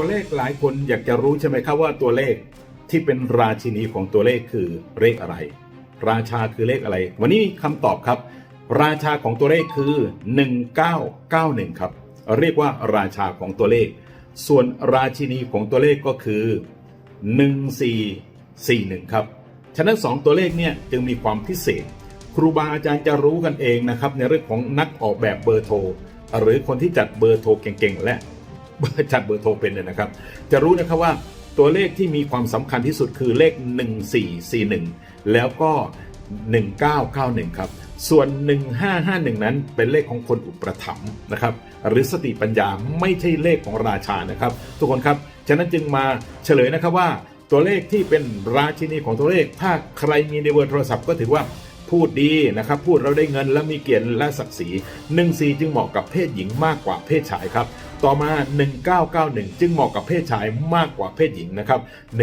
ตัวเลขหลายคนอยากจะรู้ใช่ไหมครับว่าตัวเลขที่เป็นราชินีของตัวเลขคือเลขอะไร ราชาคือเลขอะไร วันนี้มีคำตอบครับ ราชาของตัวเลขคือ 1991 ครับ เรียกว่าราชาของตัวเลข ส่วนราชินีของตัวเลขก็คือ 1441 ครับ ฉะนั้น 2 ตัวเลขเนี่ยจึงมีความพิเศษ ครูบาอาจารย์จะรู้กันเองนะครับในเรื่องของนักออกแบบเบอร์โทรหรือคนที่จัดเบอร์โทรเก่งๆ และ จัดเบอร์โทรเป็นเนี่ยนะครับ จะรู้นะครับว่าตัวเลขที่มีความสำคัญที่สุดคือเลข 1441 แล้วก็ 1991 ครับ ส่วน 1551 นั้นเป็นเลขของคนอุปถัมภ์นะครับ หรือสติปัญญาไม่ใช่เลขของราชานะครับ ทุกคนครับ ฉะนั้นจึงมาเฉลยนะครับว่าตัวเลขที่เป็นราชินีของตัวเลข ถ้าใครมีในเบอร์โทรศัพท์ก็ถือว่าพูดดีนะครับ พูดเราได้เงินและมีเกียรติและศักดิ์ศรี 14 จึงเหมาะกับเพศหญิงมากกว่าเพศชายครับ ต่อมา 1991 จึงเหมาะกับเพศชายมากกว่าเพศหญิงนะครับ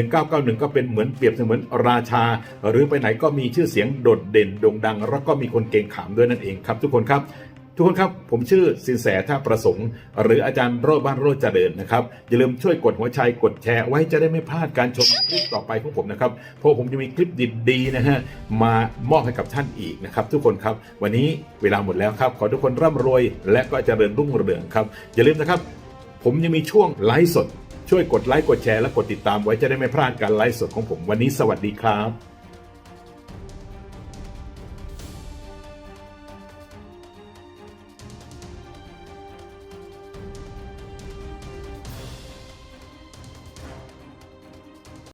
1991 ก็เป็นเหมือนเปรียบเสมือนราชา หรือไปไหนก็มีชื่อเสียงโดดเด่นโด่งดัง แล้วก็มีคนเก่งขามด้วยนั่นเองครับทุกคนครับ ทุกคนครับ ผมชื่อสินแสท่าประสงค์ หรืออาจารย์โรจน์บ้านโรจน์เจริญนะครับ อย่าลืมช่วยกดหัวใจกดแชร์ไว้จะได้ไม่พลาดการชมคลิปต่อไปของผมนะครับ เพราะผมจะมีคลิปดีๆนะฮะมามอบให้กับท่านอีกนะครับ ทุกคนครับ วันนี้เวลาหมดแล้วครับ ขอทุกคนร่ำรวย และก็เจริญรุ่งเรืองครับ อย่าลืมนะครับ ผมยังมีช่วงไลฟ์สด ช่วยกดไลค์กดแชร์และกดติดตามไว้จะได้ไม่พลาดการไลฟ์สดของผมวันนี้สวัสดีครับ